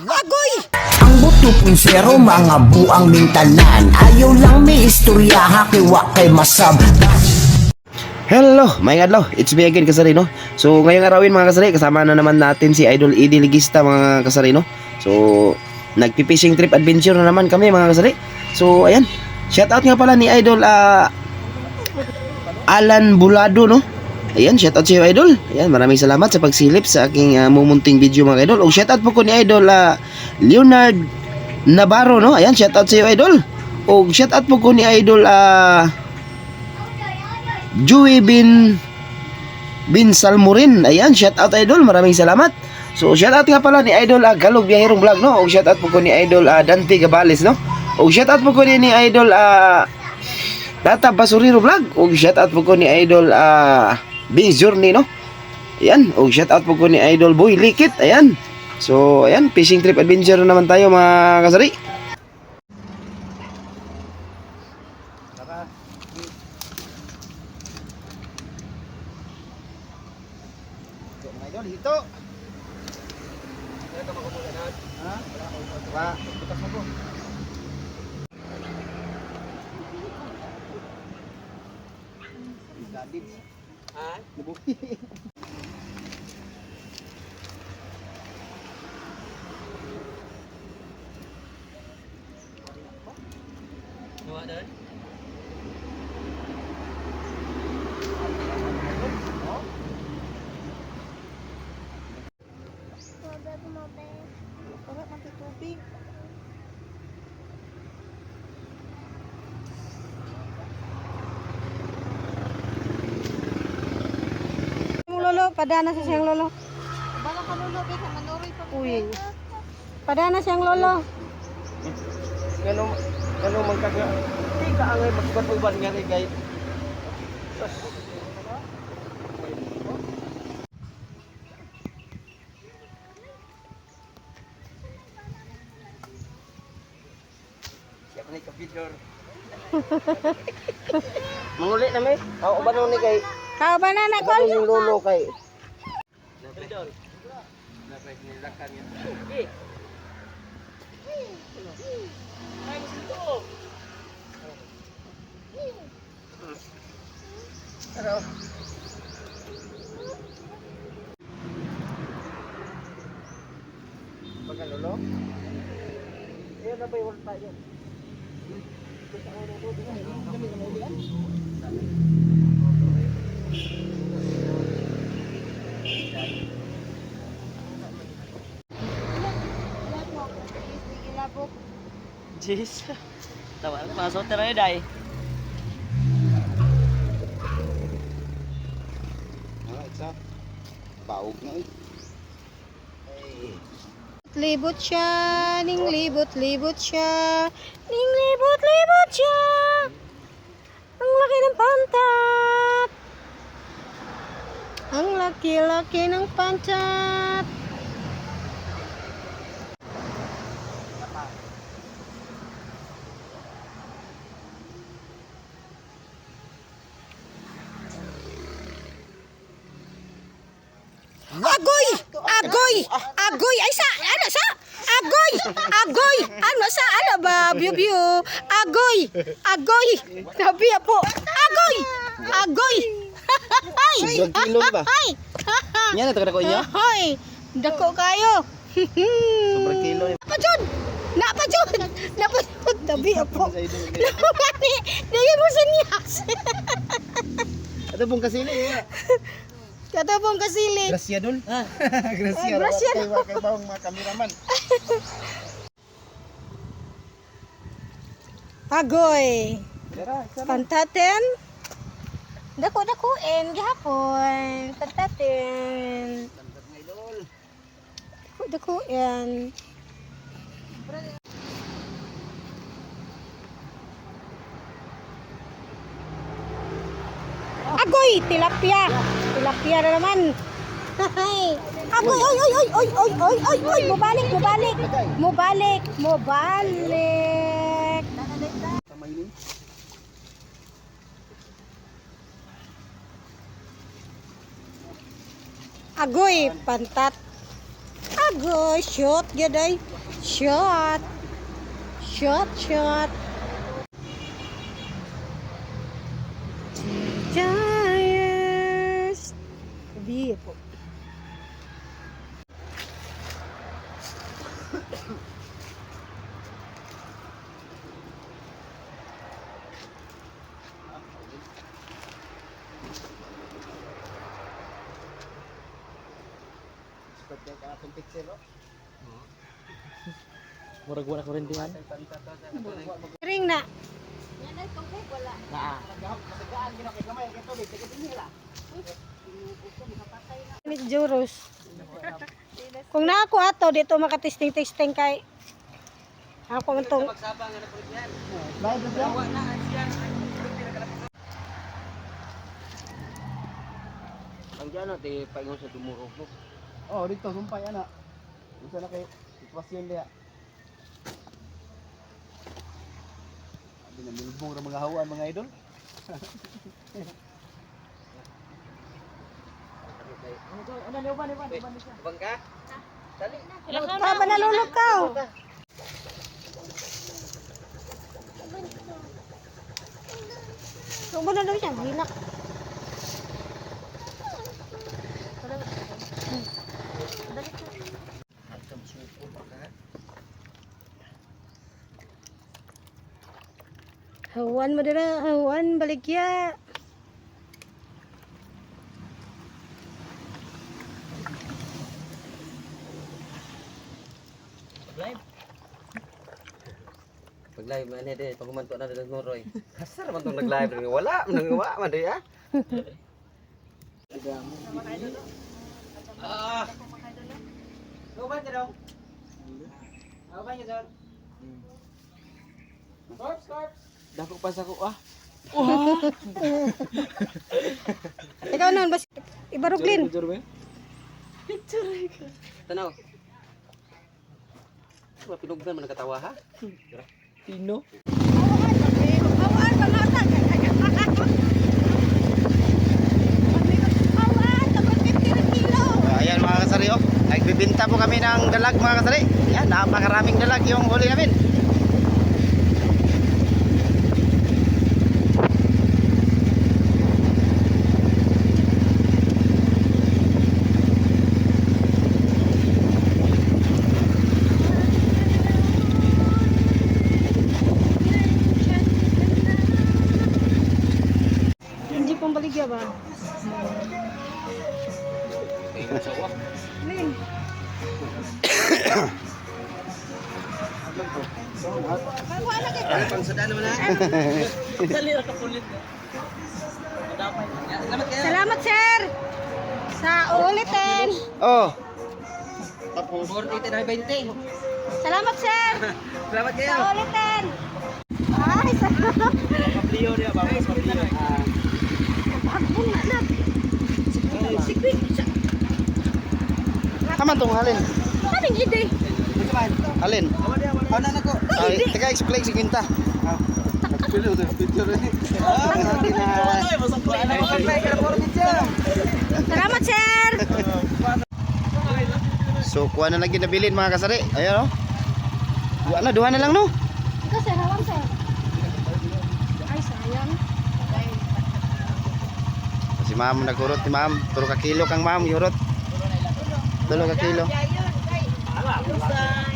Agoy! Ang buto punsero mga buang mintanan Ayaw lang may istorya hakiwa kay masab Hello, may adlaw. It's me again, Kasari, no? So, ngayong arawin, mga Kasari, kasama na naman natin si Idol Edie Ligista, mga Kasari, no? So, nagpi-fishing trip adventure na naman kami, mga Kasari. So, ayan. Shout out nga pala ni Idol ah, Alan Bulado, no? Ayan, shout out sa iyo, Idol. Ayan, maraming salamat sa pagsilip sa aking ah, mumunting video, mga Idol. O, shout out po ko ni Idol ah, Leonard Navarro, no? Ayan, shout out sa iyo, Idol. O, shout out po ko ni Idol ah, Joey bin bin Salmurin. Ayan, shout out idol. Maraming salamat. So, shout out nga pala ni Idol uh, Galog Biyahirong Vlog, no? O shout out po ko ni Idol ah, Dante Gabales, no? O shout out po ko ni, ni Idol ah, Tata Basuriro Vlog. O shout out po ko ni Idol ah, Bing Journey, no? Ayan. O shout out po ko ni Idol Boy Likit. Ayan. So, ayan. Fishing trip adventure na naman tayo, mga kasari. Idol, hito. Ha? Ba, bukas mo ko. Gadid. Nabuhi. padana sa siyang lolo. Baka ka lolo, kaya manuroy pa Uy. Padana siyang lolo. Kano kano magkaga. Di ka angay magpatuban nga ni kay. Siya pa ni kapidor. Manguli na may. Ako ba ni kay Kao banana ko. Ano yung lolo kay? Nilakan yun. Eh. Ay, ito. Pero... Pagkalulo? Ayun na ba tayo? Gusto ko na ito. Kami na? Thank you. Jeez. Tawa na pasok tira ni Day. Ah. Baog na eh. Libot siya, ning libot, libot siya, ning libot, libot siya. Ang laki ng pantat. Ang laki-laki ng pantat. Agoy! Agoy! Agoy! Ay sa! Ano sa? Agoy! Agoy! Ano sa? Ano ba? Biu biu. Agoy! Agoy! Sabi po. Agoy! Agoy! Ay! Kilo ba? Ay! Yan na tagada ko inyo. Ay! Dako kayo. Sobrang kilo eh. Napa jud! Napa jud! Napa jud! Tabi po. Sa. Namani! Dili mo sinyas. Ito pong kasili eh. Katapong kasili. Gracia dul. Ah. Gracia. Ah, Gracia. Kay wa kay bawang mga kameraman. Agoy! Pantaten. Dako dako en gihapon. Pantaten. Dako dako en. Agoy, tilapia. Tilapia na naman. Ay. Agoy, oy, oy, oy, oy, oy, oy, oy, oy, mubalik, mubalik. Mubalik, mubalik. Agoy, pantat. Agoy, shot gaday. Shot. Shot, shot. Giants. Sabi po. Murag wala ko rin tingan. Ring na. Yan ay tubig, wala. Ni Juros. Kung na ako ato dito makatesting-testing kay ako man tong Ang diyan natin paingon sa dumurog mo. Oh, dito sumpay ana. Unsa na kay sitwasyon diha? Abi na milbong ra mga hawan mga idol. Bangka? ka ba nalulog ka? Subo na daw siya, hilak. Hawan mo dira, hawan baligya. Live. Pag live man ede, pag kumanto na dalang noroy. Kasar man tong nag-live wala man nagawa man di ah. Ah. Go ba daw? Ako ba niya Scarf, scarf. Dako pa sa ko ah. Ikaw noon, bas ibaruglin. Tanaw. Wala pinugdan man nakatawa ha? Tino. Hawan, pangatag. Hawan, tapos 50 na kilo. Ayan mga kasari oh. Nagbibinta po kami ng dalag mga kasari. Yan, napakaraming dalag yung huli namin. Hindi pang baligya ba? Pang Salamat sir. Sa ulitin. Oh, Tapos 40 na 20. Salamat, sir. Salamat kayo. Sa ulitin. Ay, salamat. Pabliyo niya ba? Pabliyo. Bakbong na na. Sikwit. Taman tong halin. Kaming ide. Halin. Ano na ko? Ay, teka explain si Quinta. Pilo to picture ni. Ko. Salamat, sir. So, kuha na lagi nabilin mga kasari. Ayan oh. Buwa na, duha na lang no. Ikaw, sir. Hawan, sir. Ay, sayang. Si ma'am nagurot ni ma'am. Turo ka kilo kang ma'am, yurot. Dalawa ka kilo. Sa